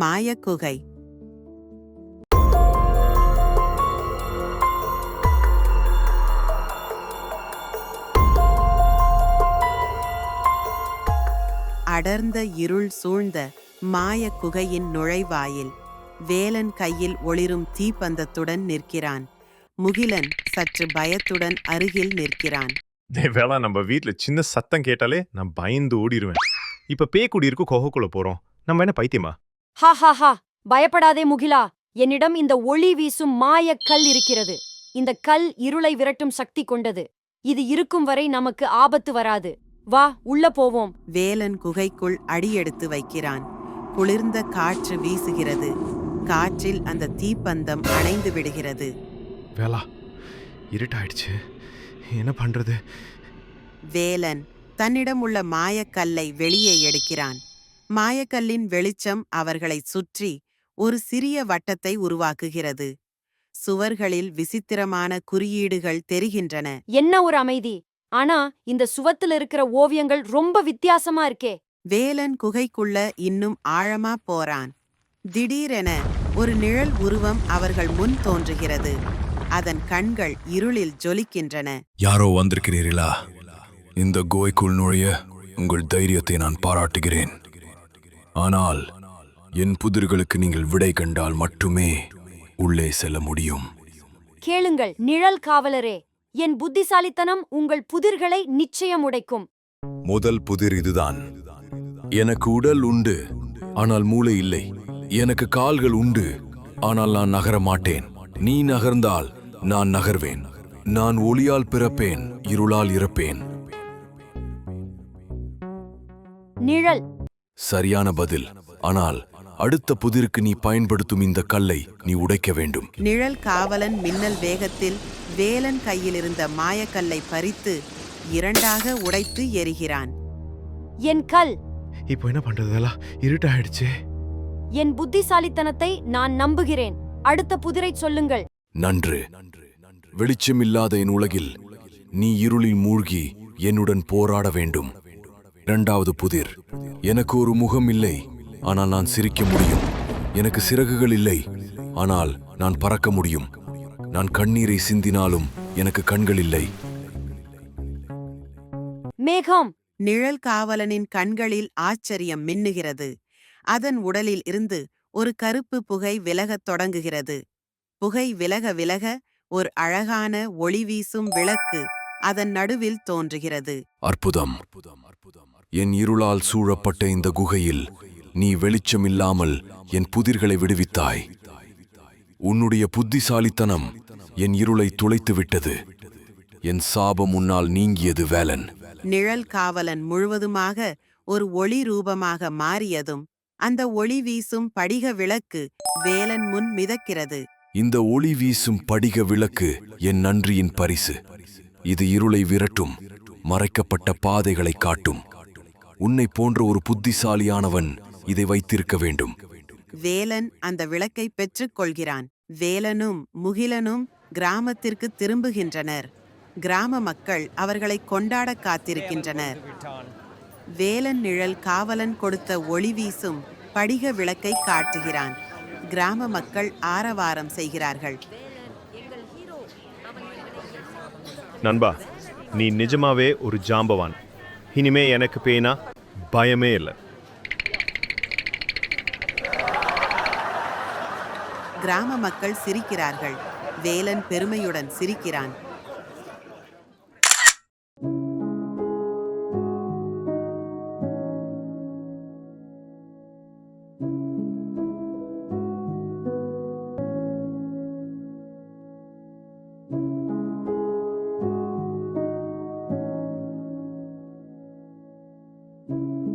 மாயக் குகை. அடர்ந்த இருள் சூழ்ந்த மாயக்குகையின் நுழைவாயில் வேலன் கையில் ஒளிரும் தீப்பந்தத்துடன் நிற்கிறான். முகிலன் சற்று பயத்துடன் அருகில் நிற்கிறான். வேளா நம்ம வீட்ல சின்ன சத்தம் கேட்டாலே நான் பயந்து ஓடிடுவேன் இப்ப பேய் குடியிருக்கு குகைக்குள்ள போறோம். நம்ம என்ன பைத்தியமா? ஹா ஹா ஹா. பயப்படாதே முகிலா. என்னிடம் இந்த ஒளி வீசும் மாயக் கல் இருக்கிறது. இந்த கல் இருளை விரட்டும் சக்தி கொண்டது. இது இருக்கும் வரை நமக்கு ஆபத்து வராது. வா உள்ள போவோம். வேலன் குகைக்குள் அடியெடுத்து வைக்கிறான். குளிர்ந்த காற்று வீசுகிறது. காற்றில் அந்த தீப்பந்தம் அணைந்து விடுகிறது. வேளா இருட்டாயிடுச்சு. என்ன பண்றது? வேலன் தன்னிடம் உள்ள மாயக்கல்லை வெளியே எடுக்கிறான். மாயக்கல்லின் வெளிச்சம் அவர்களை சுற்றி ஒரு சிறிய வட்டத்தை உருவாக்குகிறது. சுவர்களில் விசித்திரமான குறியீடுகள் தெரிகின்றன. என்ன ஒரு அமைதி! ஆனா இந்த சுவத்துல இருக்கிற ஓவியங்கள் ரொம்ப வித்தியாசமா இருக்கே! வேலன் குகைக்குள்ள இன்னும் ஆழமா போறான். திடீரென ஒரு நிழல் உருவம் அவர்கள் முன் தோன்றுகிறது. அதன் கண்கள் இருளில் ஜொலிக்கின்றன. யாரோ வந்திருக்கிறீர்களா? இந்த குகைக்குள் நுழைய உங்கள் தைரியத்தை நான் பாராட்டுகிறேன். ஆனால் என் புதிர்களுக்கு நீங்கள் விடை கண்டால் மட்டுமே உள்ளே செல்ல முடியும். கேளுங்கள் நிழல் காவலரே என் புத்திசாலித்தனம் உங்கள் புதிர்களை நிச்சயம் உடைக்கும் முதல் புதிர் இதுதான். எனக்கு உடல் உண்டு ஆனால் மூளை இல்லை. எனக்கு கால்கள் உண்டு ஆனால் நான் நகர மாட்டேன். நீ நகர்ந்தால் நான் நகர்வேன். நான் ஒளியால் பிறப்பேன் இருளால் இறப்பேன். நிழல் சரியான பதில். ஆனால் அடுத்த புதிருக்கு நீ பயன்படுத்தும் இந்த கல்லை நீ உடைக்க வேண்டும். நிழல் காவலன் மின்னல் வேகத்தில் வேலன் கையில் இருந்த மாயக்கல்லை பறித்து இரண்டாக உடைத்து எரிகிறான். என் கல். இப்போ என்ன பண்றது வேளா இருட்டாயிடுச்சு. என் புத்திசாலித்தனத்தை நான் நம்புகிறேன். அடுத்த புதிரை சொல்லுங்கள். நன்று. வெளிச்சமில்லாத என் உலகில் நீ இருளில் மூழ்கி என்னுடன் போராட வேண்டும். இரண்டாவது புதிர். எனக்கு ஒரு முகம் இல்லை ஆனால் நான் சிரிக்க முடியும். எனக்கு சிறகுகள் இல்லை ஆனால் நான் பறக்க முடியும். நான் கண்ணீரை சிந்தினாலும் எனக்கு கண்கள் இல்லை. மேகம். நிழல் காவலனின் கண்களில் ஆச்சரியம் மின்னுகிறது. அதன் உடலில் இருந்து ஒரு கருப்பு புகை விலகத் தொடங்குகிறது. புகை விலக விலக ஒரு அழகான ஒளி வீசும் விளக்கு. அதன் நடுவில் தோன்றுகிறது. அற்புதம். என் இருளால் சூழப்பட்ட இந்த குகையில் நீ வெளிச்சமில்லாமல் என் புதிர்களை விடுவித்தாய். உன்னுடைய புத்திசாலித்தனம் என் இருளை துளைத்து விட்டது என் சாபம் உன்னால் நீங்கியது வேலன். நிழல் காவலன் முழுவதுமாக ஒரு ஒளி ரூபமாக மாறியதும் அந்த ஒளி வீசும் படிக விளக்கு வேலன் முன் மிதக்கிறது. இந்த ஒளி வீசும் படிக விளக்கு என் நன்றியின் பரிசு. இது இருளை விரட்டும் மறைக்கப்பட்ட பாதைகளை காட்டும். உன்னை போன்ற ஒரு புத்திசாலியானவன் இதை வைத்திருக்க வேண்டும். வேலன் அந்த விளக்கை பெற்றுக் கொள்கிறான் வேலனும் முகிலனும் கிராமத்திற்கு திரும்புகின்றனர். கிராம மக்கள் அவர்களை கொண்டாட காத்திருக்கின்றனர். வேலன் நிழல் காவலன் கொடுத்த ஒளி வீசும் படிக விளக்கை காட்டுகிறான். கிராம மக்கள் ஆரவாரம் செய்கிறார்கள். நண்பா நீ நிஜமாவே ஒரு ஜாம்பவான். இனிமே எனக்கு பேனா பயமே இல்லை. கிராம மக்கள் சிரிக்கிறார்கள். வேலன் பெருமையுடன் சிரிக்கிறான். you